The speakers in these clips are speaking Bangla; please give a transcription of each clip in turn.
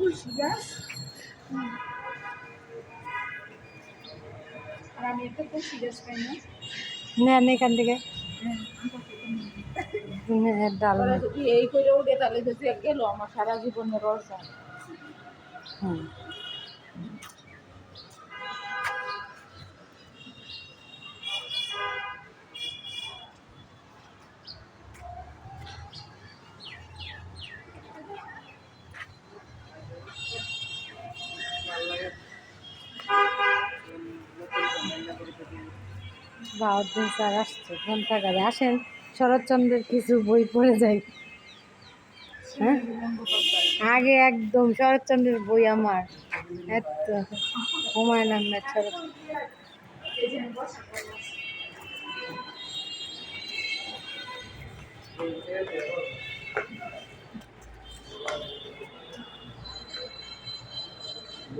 তুলসী গাছ আর আমি একটা তুলসী গাছ পাই না নেন এখান থেকে। নে, ডাল এই করে উঠে তাহলে গেল আমার সারা জীবনের অর্জন হুম। বাহাদুর স্যার আসছে গ্রন্থাগারে আসেন, শরৎচন্দ্রের কিছু বই পড়ে যাই। হ্যাঁ? আগে একদম শরৎচন্দ্রের বই আমার। এত হুমায়ুন আহমেদ শরৎ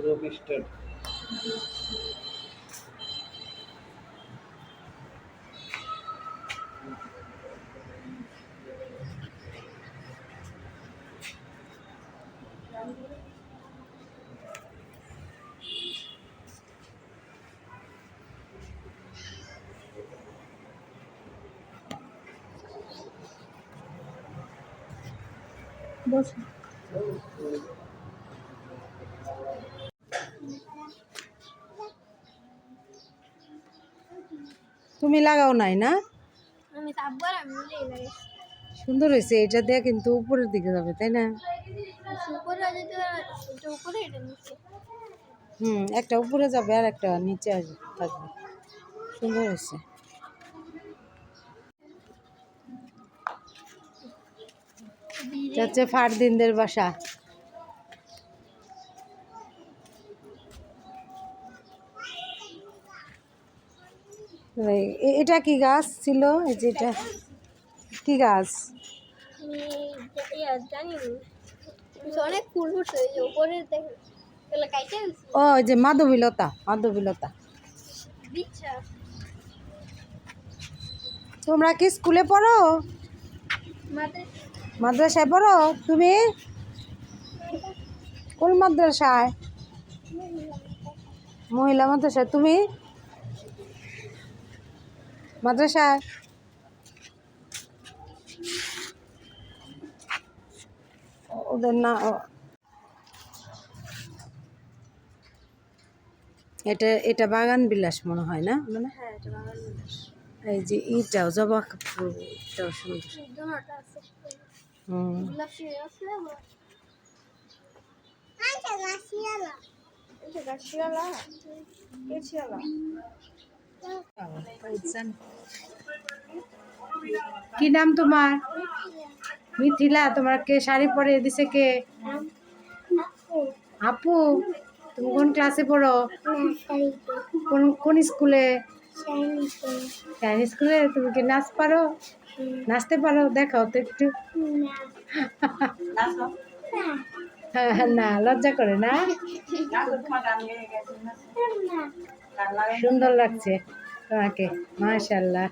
রবিস্টার তুমি লাগাও নাই না আমি তারপর আমি মিলেই লাগে সুন্দর হয়েছে এটা দিয়ে কিন্তু উপরের দিকে যাবে তাই না? হুম একটা উপরে যাবে আর একটা নিচে আসবে থাকবে। সুন্দর হয়েছে। হচ্ছে ফারদিনদের বাসা। এটা কি গাছ ছিল? এই যে এটা কি গেছে? ও যে মাধবীলতা মাধবীলতা। তোমরা কি স্কুলে পড়ো? মাদ্রাসায় পড়ো? তুমি? কোন মাদ্রাসায়? মহিলা মাদ্রাসায়। তুমি? মাদ্রাসায় ওদের না এটা এটা বাগান বিলাস মনে হয় না? মানে? হ্যাঁ এটা বাগান বিলাস। এই যে ইটাও জবা ফুলটাও সুন্দর। হুম। কি নাম তোমার? মিথিলা তোমার কে শাড়ি পরে দিছে কে? আপু তুমি কোন ক্লাসে পড়ো? কোন কোন স্কুলে চাইনিজ স্কুলে তুমি কি নাচ পারো? নাচতে পারো? দেখাও তো একটু। না লজ্জা করে না। সুন্দর লাগছে। তোমাকে মাশাল্লাহ